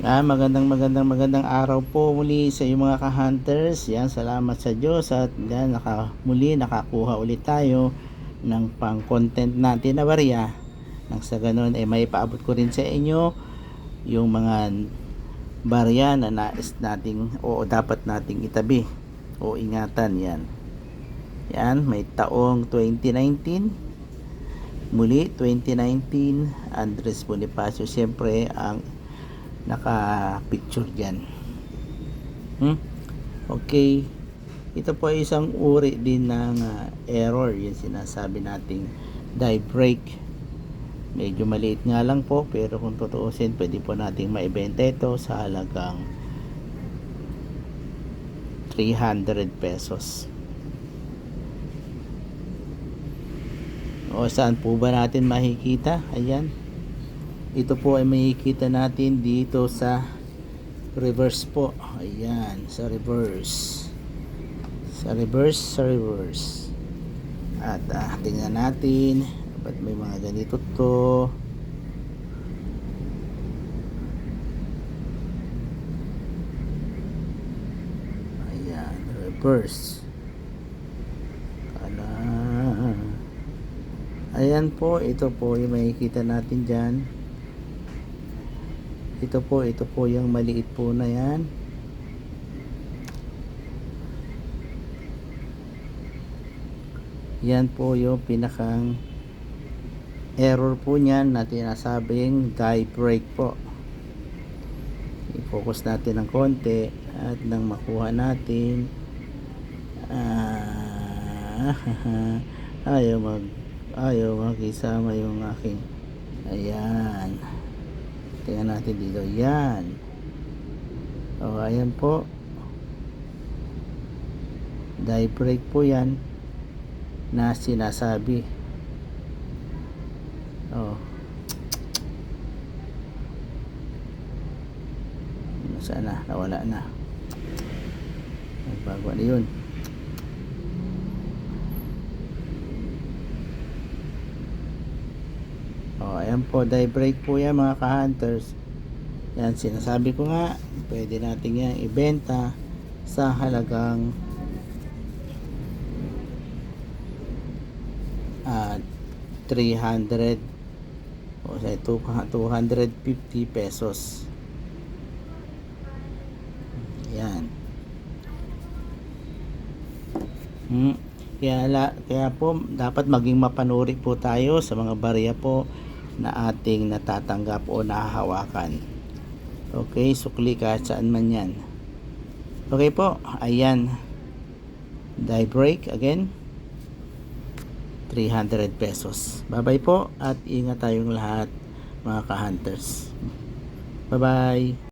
Ah, magandang magandang magandang araw po muli sa iyo mga ka-hunters. Yan, salamat sa Diyos at yan, naka, muli nakakuha ulit tayo ng pang content natin na barya. Nang sa ganun ay may paabot ko rin sa inyo yung mga barya na nais nating o dapat nating itabi o ingatan yan. Yan, may taong 2019 muli 2019 Andres Bonifacio siyempre ang naka-picture dyan. Hmm? Okay. Ito po ay isang uri din ng ah, error. Yung sinasabi nating die break. Medyo maliit nga lang po pero kung tutuusin pwede po nating maibenta ito sa halagang 300 pesos. O saan po ba natin makikita? Ayan ito po ay makikita natin dito sa reverse po. Ayan sa reverse. Sa reverse sa reverse. At ah, tingnan natin ba't may mga ganito to. Ayan reverse. Ala. ayan po ito po yung makikita natin dyan ito po, ito po yung maliit po na yan. Yan po yung pinakang error po niyan na tinasabing die break po. I-focus natin ng konti at nang makuha natin ah, ayaw mag ayaw makisama yung aking ayan Tingnan natin dito. Yan. O, ayan po. Die break po yan na sinasabi. O. Nasaan na? Nawala na. Bago na yun. Ayan po, die break po yan mga ka-hunters. Yan, sinasabi ko nga, pwede natin yan ibenta sa halagang ah 300 o sa 250 pesos. Yan. Hmm. Kaya, la, kaya po dapat maging mapanuri po tayo sa mga barya po na ating natatanggap o nahahawakan. Okay, sukli kahit saan man yan. Okay po, ayan. Die break again. 300 pesos. Bye-bye po at ingat tayong lahat mga ka-hunters. Bye-bye.